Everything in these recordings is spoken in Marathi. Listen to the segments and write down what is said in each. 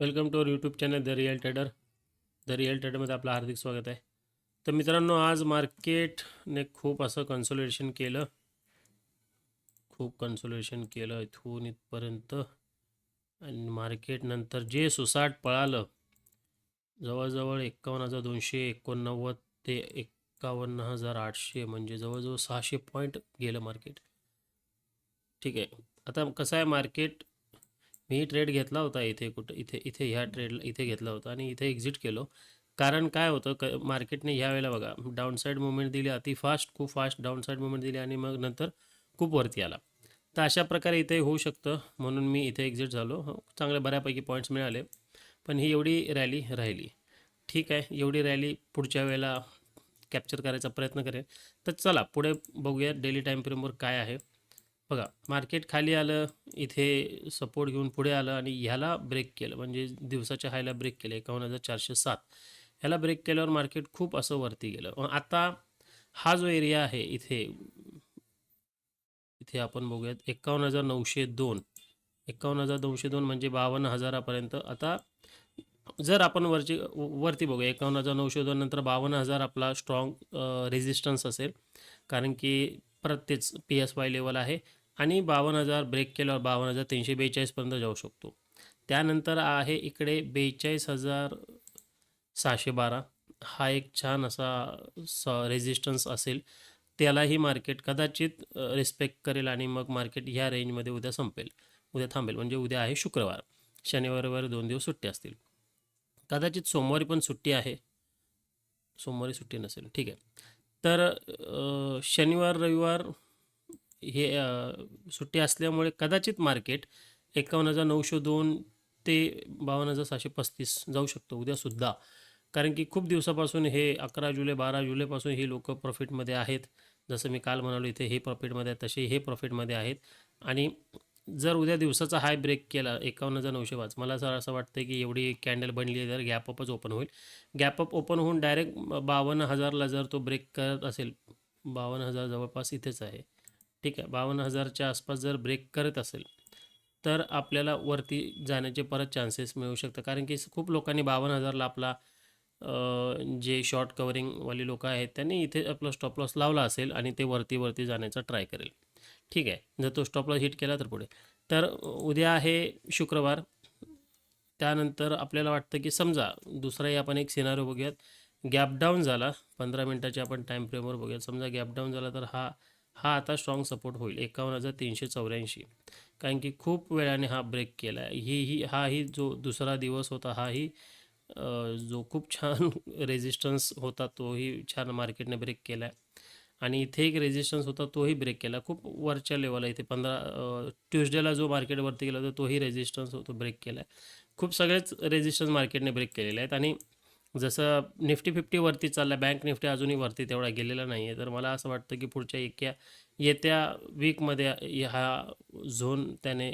Welcome to our YouTube channel the real trader. The real ट्रेडरमध्ये आपलं हार्दिक स्वागत आहे. तर मित्रांनो आज मार्केटने खूप असं कन्सोलिडेशन केलं. खूप कन्सोलिडेशन केलं इथून इथपर्यंत. आणि मार्केट नंतर जे सुसाट पळालं जवळजवळ एक्कावन्न हजार दोनशे एकोणनव्वद ते एक्कावन्न हजार आठशे म्हणजे जवळजवळ सहाशे पॉईंट गेलं मार्केट ठीक आहे. आता कसं आहे मार्केट मी ट्रेड घेतला होता इथे कुठं इथे इथे ह्या ट्रेड इथे घेतला होता आणि इथे एक्झिट केलो. कारण काय होतं क मार्केटने ह्या वेळेला बघा डाऊनसाईड मुवमेंट दिली अति फास्ट खूप फास्ट डाऊनसाईड मुवमेंट दिली आणि मग नंतर खूप वरती आला. तर अशा प्रकारे इथे होऊ शकतं म्हणून मी इथे एक्झिट झालो. हो, बऱ्यापैकी पॉईंट्स मिळाले. पण ही एवढी रॅली राहिली. ठीक आहे एवढी रॅली पुढच्या वेळेला कॅप्चर करायचा प्रयत्न करेन. तर चला पुढे बघूया डेली टाईम फ्रेमवर काय आहे. बघा मार्केट खाली आलं इथे सपोर्ट घेऊन पुढे आलं आणि ह्याला ब्रेक केलं. म्हणजे दिवसाच्या हायला ब्रेक केलं एकावन्न हजार चारशे सात. ह्याला ब्रेक केल्यावर मार्केट खूप असं वरती गेलं. मग आता हा जो एरिया आहे इथे इथे आपण बघूयात एकावन्न हजार नऊशे दोन. एकावन्न हजार दोनशे दोन म्हणजे बावन्न हजारापर्यंत. आता जर आपण वरची वरती बघूया एकावन्न हजार नऊशे दोन नंतर बावन्न हजार आपला स्ट्रॉंग रेझिस्टन्स असेल. कारण की प्रत्येक पी एस वाय लेवल आहे. आणि बावन्न हजार ब्रेक केल्यावर बावन्न हजार तीनशे बेचाळीसपर्यंत जाऊ शकतो. त्यानंतर आहे इकडे बेचाळीस हजार सहाशे बारा. हा एक छान असा स रेझिस्टन्स असेल. त्यालाही मार्केट कदाचित रिस्पेक्ट करेल आणि मग मार्केट ह्या रेंजमध्ये उद्या संपेल. उद्या थांबेल. म्हणजे उद्या आहे शुक्रवार. शनिवार दोन दिवस सुट्टी असतील. कदाचित सोमवारी पण सुट्टी आहे. सोमवारी सुट्टी नसेल. ठीक आहे. तर शनिवार रविवार हे सुट्टी असल्यामुळे कदाचित मार्केट एकावन्न हजार नऊशे दोन ते बावन्न हजार सहाशे पस्तीस जाऊ शकतो उद्यासुद्धा कारण की खूप दिवसापासून हे अकरा जुलै बारा जुलैपासून ही लोक प्रॉफिटमध्ये आहेत. जसं मी काल म्हणालो इथे हे प्रॉफिटमध्ये आहेत तसे हे प्रॉफिटमध्ये आहेत. आणि जर उद्या दिवसाचा हाय ब्रेक केला एकावन्न हजार नऊशे पाच मला सर असं वाटतं की एवढी कॅन्डल बनली आहे तर गॅपअपच ओपन होईल. गॅपअप ओपन होऊन डायरेक्ट बावन्न हजारला जर तो ब्रेक करत असेल बावन्न हजार जवळपास इथेच आहे. ठीक आहे बावन्न हजारच्या आसपास जर ब्रेक करत असेल तर आपल्याला वरती जाण्याचे परत चान्सेस मिळू शकतात. कारण की खूप लोकांनी बावन्न हजारला आपला जे शॉर्ट कवरिंगवाली लोक आहेत त्यांनी इथे आपला स्टॉप लॉस लावला असेल आणि ते वरती वरती जाण्याचा ट्राय करेल. ठीक आहे जर तो स्टॉप लॉस हिट केला तर पुढे. तर उद्या आहे शुक्रवार. त्यानंतर आपल्याला वाटतं की समजा दुसराही आपण एक सिनारो बघूयात. गॅप डाऊन झाला पंधरा मिनटाच्या आपण टाईम फ्रेमवर बघूयात. समजा गॅप डाऊन झाला तर हा हा आता स्ट्रॉंग सपोर्ट होईल. एकावन्न हजार तीनशे चौऱ्याऐंशी. कारण की खूप वेळाने हा ब्रेक केला आहे ही ही हाही जो दुसरा दिवस होता हाही जो खूप छान रेझिस्टन्स होता तोही छान मार्केटने ब्रेक केला आहे आणि इथे एक रेझिस्टन्स होता तोही ब्रेक केला. खूप वरच्या लेवलला इथे. पंधरा ट्युजडेला जो मार्केटवरती गेला होता तोही रेझिस्टन्स होतो ब्रेक केला आहे खूप सगळेच रेझिस्टन्स मार्केटने ब्रेक केलेले आहेत. आणि जसं निफ्टी फिफ्टी वरती चालला बँक निफ्टी अजूनही वरती तेवढा गेलेला नाही आहे तर मला असं वाटतं की पुढच्या एक्या येत्या वीकमध्ये हा झोन त्याने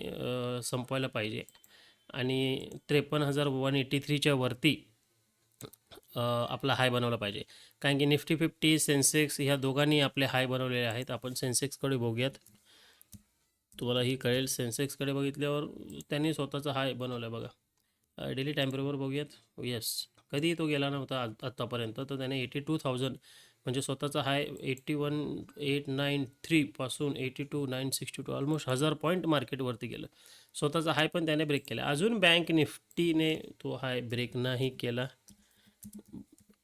संपवायला पाहिजे. आणि त्रेपन्न हजार वन एटी थ्रीच्या वरती आपला हाय बनवला पाहिजे. कारण की निफ्टी फिफ्टी सेन्सेक्स ह्या दोघांनी आपले हाय बनवलेले आहेत. आपण सेन्सेक्सकडे बघूयात. तुम्हाला ही कळेल सेन्सेक्सकडे बघितल्यावर त्यांनी स्वतःचा हाय बनवला बघा. डेली टाईम बघूयात. येस कधी तो गेला नव्हता आत्तापर्यंत. तर त्याने एटी टू थाउजंड म्हणजे स्वतःचा high eighty one eight nine थ्रीपासून eighty two nine sixty two almost हजार पॉईंट मार्केटवरती गेलं. स्वतःचा हाय पण त्याने ब्रेक केला. अजून बँक निफ्टीने तो हाय ब्रेक नाही केला.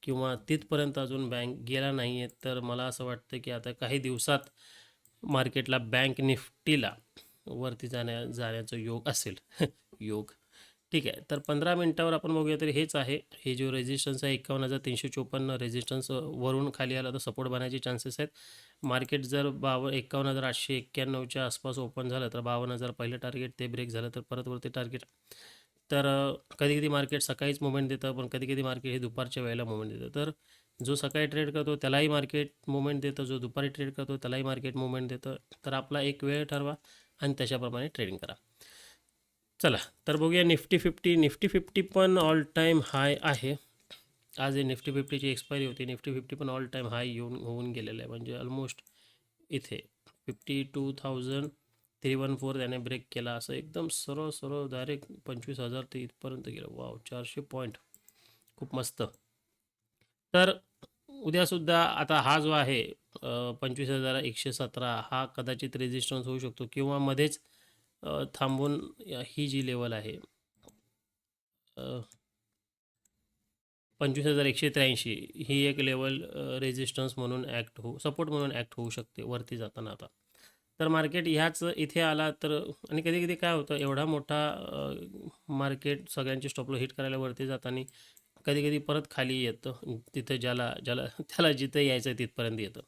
किंवा तिथपर्यंत अजून बँक गेला नाही आहे तर मला असं वाटतं की आता काही दिवसात मार्केटला बँक निफ्टीला वरती जाण्या जाण्याचं योग असेल. योग. ठीक आहे. तर पंधरा मिनटावर आपण बघूया तर हेच आहे. हे जो रेजिस्टन्स आहे एकावन्न हजार तीनशे चोपन्न रेजिस्टन्स वरून खाली आला तर सपोर्ट बनायचे चान्सेस आहेत. मार्केट जर बाव एकावन्न हजार आठशे एक्क्याण्णवच्या आसपास ओपन झालं तर बावन्न हजार पहिलं टार्गेट ते ब्रेक झालं तर परत वरती टार्गेट तर कधी कधी मार्केट सकाळीच मुवमेंट देतं पण कधी कधी मार्केट हे दुपारच्या वेळेला मुवमेंट देतं. तर जो सकाळी ट्रेड करतो त्यालाही मार्केट मुवमेंट देतं. जो दुपारी ट्रेड करतो त्यालाही मार्केट मुवमेंट देतं. तर आपला एक वेळ ठरवा आणि त्याच्याप्रमाणे ट्रेडिंग करा. चला तर बघूया निफ्टी फिफ्टी. निफ्टी फिफ्टी पण ऑल टाईम हाय आहे. आज हे निफ्टी फिफ्टीची एक्सपायरी होती. निफ्टी फिफ्टी पण ऑल टाईम हाय येऊन होऊन गेलेलं आहे. म्हणजे ऑलमोस्ट इथे fifty two thousand three one four त्याने ब्रेक केला. असं एकदम सरळ सरळ डायरेक्ट पंचवीस हजार ते इथपर्यंत गेलं. वाव चारशे पॉईंट खूप मस्त. तर उद्यासुद्धा आता हा जो आहे पंचवीस हजार एकशे सतरा हा कदाचित रेजिस्टन्स होऊ शकतो. किंवा मध्येच थांबून ही जी लेवल आहे पंचवीस हजार एकशे त्र्याऐंशी ही एक लेवल रेजिस्टन्स म्हणून ॲक्ट होऊ सपोर्ट म्हणून ॲक्ट होऊ शकते वरती जाताना आता. तर मार्केट ह्याच इथे आला तर आणि कधी कधी काय होतं एवढा मोठा मार्केट सगळ्यांची स्टॉपलो हिट करायला वरती जाताना कधी कधी परत खाली येतं तिथं ज्याला ज्याला त्याला जिथं यायचं आहे तिथपर्यंत येतं.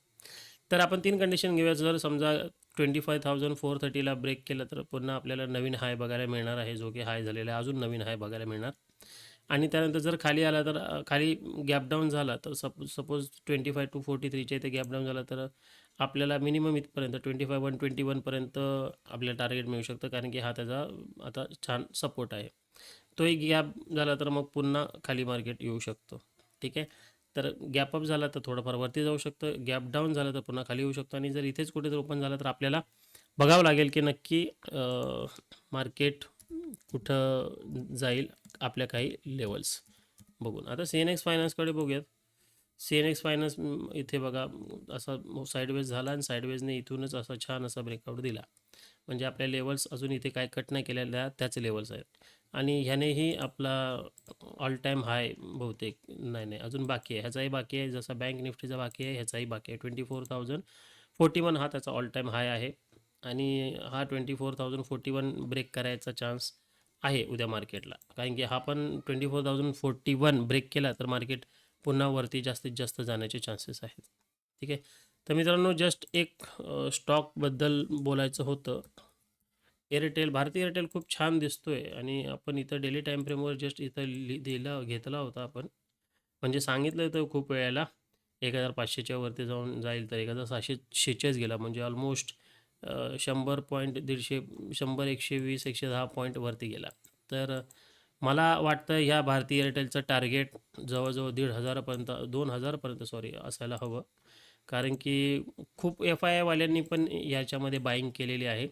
तर आपण तीन कंडिशन घेऊया. जर समजा ट्वेंटी फाय थाउजंड फोर थर्टीला ब्रेक केलं तर पुन्हा आपल्याला नवीन हाय बघायला मिळणार आहे. जो की हाय झालेला आहे अजून नवीन हाय बघायला मिळणार. आणि त्यानंतर जर खाली आला तर खाली गॅप डाऊन झाला तर सप suppose twenty five two forty थ्रीच्या इथे गॅप डाऊन झाला तर आपल्याला मिनिमम इथपर्यंत ट्वेंटी फाय वन ट्वेंटी वनपर्यंत आपल्याला टार्गेट मिळू शकतं. कारण की हा त्याचा आता छान सपोर्ट आहे. तोही गॅप झाला तर मग पुन्हा खाली मार्केट येऊ शकतो. ठीक आहे? तर गॅप अप झाला तर थोडंफार वरती जाऊ शकतं. गॅप डाऊन झालं तर पुन्हा खाली येऊ शकतं. आणि जर इथेच कुठे जर ओपन झालं तर आपल्याला बघावं लागेल की नक्की मार्केट कुठं जाईल आपल्या काही लेवल्स बघून. आता सी एन एक्स फायनान्सकडे बघूयात. सी एन एक्स फायनान्स इथे बघा असा साईडवेज झाला आणि साईडवेजने इथूनच असा छान असा ब्रेकआउट दिला. म्हणजे आपल्या लेवल्स अजून इथे काय कट नाही केलेल्या त्याच लेवल्स आहेत. आणि ह्यानेही आपला ऑल टाईम हाय बहुतेक नाही नाही अजून बाकी आहे. ह्याचाही बाकी आहे. जसा बँक निफ्टीचा बाकी आहे ह्याचाही बाकी आहे. Twenty four thousand forty one हा त्याचा ऑल टाईम हाय आहे. आणि हा twenty four thousand forty one break करायचा चान्स आहे उद्या मार्केटला कारण की हा पण twenty four thousand forty one break केला तर मार्केट पुन्हा वरती जास्तीत जास्त जाण्याचे चान्सेस आहेत. ठीक आहे? तर मित्रांनो जस्ट एक स्टॉकबद्दल बोलायचं होतं. एअरटेल भारती एअरटेल खूप छान दिसतोय आणि आपण इथं डेली टाईम फ्रेमवर जस्ट इथं लि दिला घेतला होता आपण. म्हणजे सांगितलं होतं खूप वेळेला एक हजार पाचशेच्या वरती जाऊन जाईल तर एक हजार सहाशे शेहेचाळीस गेला. म्हणजे ऑलमोस्ट शंभर पॉईंट दीडशे शंभर एकशे वीस एकशे दहा पॉईंट वरती गेला. तर मला वाटतं ह्या भारती एअरटेलचं टार्गेट जवळजवळ दीड हजारापर्यंत दोन हजारपर्यंत सॉरी असायला हवं. कारण की खूप एफ आय आयवाल्यांनी पण याच्यामध्ये बाईंग केलेली आहे.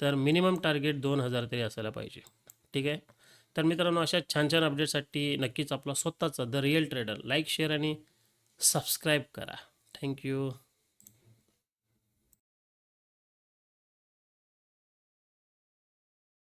तर मिनिमम टार्गेट दोन हजार तरी असायला पाहिजे. ठीक आहे? तर मित्रांनो अशा छान छान अपडेटसाठी नक्कीच आपला स्वतःचा the real trader like share आणि सबस्क्राईब करा. Thank you